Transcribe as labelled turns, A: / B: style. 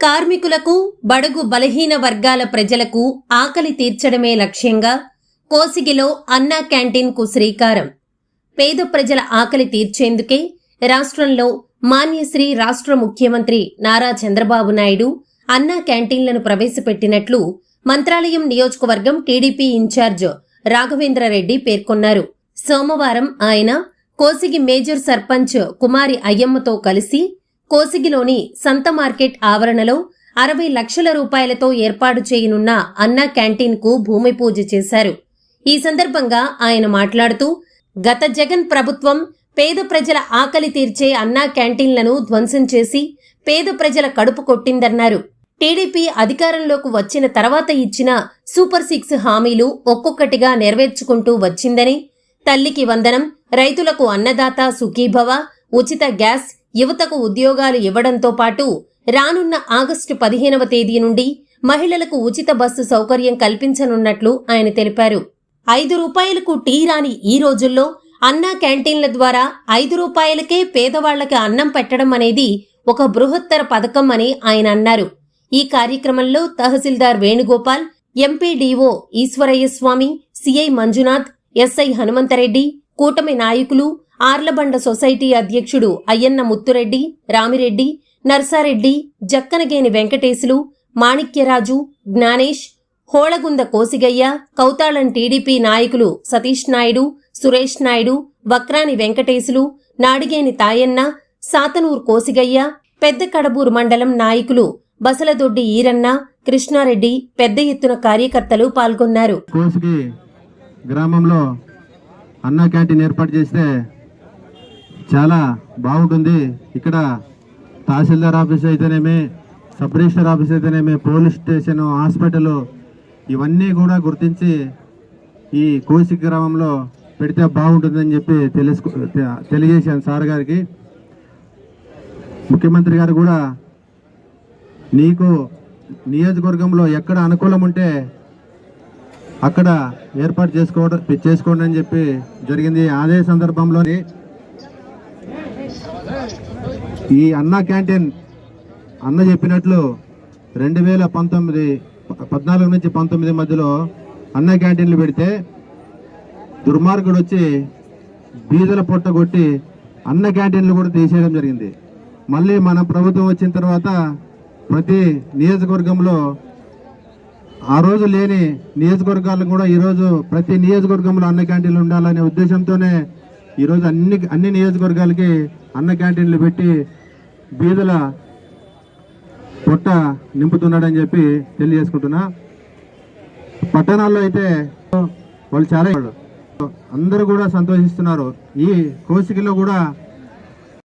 A: కార్మికులకు బడుగు బలహీన వర్గాల ప్రజలకు ఆకలి తీర్చడమే లక్ష్యంగా కోసిగిలో అన్నా క్యాంటీన్కు శ్రీకారం. పేద ప్రజల ఆకలి తీర్చేందుకే రాష్ట్రంలో మాన్యశ్రీ రాష్ట్ర ముఖ్యమంత్రి నారా చంద్రబాబు నాయుడు అన్నా క్యాంటీన్లను ప్రవేశపెట్టినట్లు మంత్రాలయం నియోజకవర్గం టీడీపీ ఇన్ఛార్జ్ రాఘవేంద్రరెడ్డి పేర్కొన్నారు. సోమవారం ఆయన కోసిగి మేజర్ సర్పంచ్ కుమారి అయ్యమ్మతో కలిసి కోసిగిలోని సంత మార్కెట్ ఆవరణలో అరవై లక్షల రూపాయలతో ఏర్పాటు చేయనున్న అన్నా క్యాంటీన్కు భూమి పూజ చేశారు. ఈ సందర్భంగా ఆయన మాట్లాడుతూ గత జగన్ ప్రభుత్వం పేద ప్రజల ఆకలి తీర్చే అన్నా క్యాంటీన్లను ధ్వంసం చేసి పేద ప్రజల కడుపు కొట్టిందన్నారు. టీడీపీ అధికారంలోకి వచ్చిన తర్వాత ఇచ్చిన సూపర్ సిక్స్ హామీలు ఒక్కొక్కటిగా నెరవేర్చుకుంటూ వచ్చిందని తల్లికి వందనం రైతులకు అన్నదాత సుఖీభవ ఉచిత గ్యాస్ యువతకు ఉద్యోగాలు ఇవ్వడంతో పాటు రానున్న ఆగస్టు పదిహేనవ తేదీ నుండి మహిళలకు ఉచిత బస్సు సౌకర్యం కల్పించనున్నట్లు ఆయన తెలిపారు. ఐదు రూపాయలకు టీ రాని ఈ రోజుల్లో అన్నా క్యాంటీన్ల ద్వారా ఐదు రూపాయలకే పేదవాళ్ళకి అన్నం పెట్టడం అనేది ఒక బృహత్తర పథకం అని ఆయన అన్నారు. ఈ కార్యక్రమంలో tahsildar Venugopal MPDO Eswaraiah Swamy CI Manjunath SI Hanumantha Reddy కూటమి నాయకులు ఆర్లబండ సొసైటీ అధ్యక్షుడు అయ్యన్న ముత్తురెడ్డి రామిరెడ్డి నర్సారెడ్డి జక్కనగేని వెంకటేశులు మాణిక్యరాజు జ్ఞానేష్ హోళగుంద కోసిగయ్య కౌతాళం టీడీపీ నాయకులు సతీష్ నాయుడు సురేష్ నాయుడు వక్రాని వెంకటేశులు నాడిగేని తాయన్న సాతనూర్ కోసిగయ్య పెద్ద కడబూరు మండలం నాయకులు బసలదొడ్డి ఈరన్న కృష్ణారెడ్డి పెద్ద ఎత్తున కార్యకర్తలు పాల్గొన్నారు.
B: గ్రామంలో అన్నా క్యాంటీన్ ఏర్పాటు చేస్తే చాలా బాగుంటుంది. ఇక్కడ తహసీల్దార్ ఆఫీస్ అయితేనేమి సబ్ రిజిస్టర్ ఆఫీస్ అయితేనేమి పోలీస్ స్టేషన్ హాస్పిటల్ ఇవన్నీ కూడా గుర్తించి ఈ కోసి గ్రామంలో పెడితే బాగుంటుందని చెప్పి తెలుసుకు తె- తెలియజేశాను సార్ గారికి. ముఖ్యమంత్రి గారు కూడా నీకు నియోజకవర్గంలో ఎక్కడ అనుకూలం ఉంటే అక్కడ ఏర్పాటు చేసుకోవడం చేసుకోండి అని చెప్పి జరిగింది. అదే సందర్భంలోని ఈ అన్నా క్యాంటీన్ అన్న చెప్పినట్లు రెండు వేల పంతొమ్మిది పద్నాలుగు నుంచి పంతొమ్మిది మధ్యలో అన్న క్యాంటీన్లు పెడితే దుర్మార్గుడు వచ్చి బీదల పొట్ట కొట్టి అన్న క్యాంటీన్లు కూడా తీసేయడం జరిగింది. మళ్ళీ మన ప్రభుత్వం వచ్చిన తర్వాత ప్రతి నియోజకవర్గంలో ఆ రోజు లేని నియోజకవర్గాలు కూడా ఈరోజు ప్రతి నియోజకవర్గంలో అన్న క్యాంటీన్లు ఉండాలనే ఉద్దేశంతోనే ఈరోజు అన్ని అన్ని నియోజకవర్గాలకి అన్న క్యాంటీన్లు పెట్టి బీదల పొట్ట నింపుతున్నాడని చెప్పి తెలియజేసుకుంటున్నా. పట్టణాల్లో అయితే వాళ్ళు చాలా అందరూ కూడా సంతోషిస్తున్నారు. ఈ కోసికలో కూడా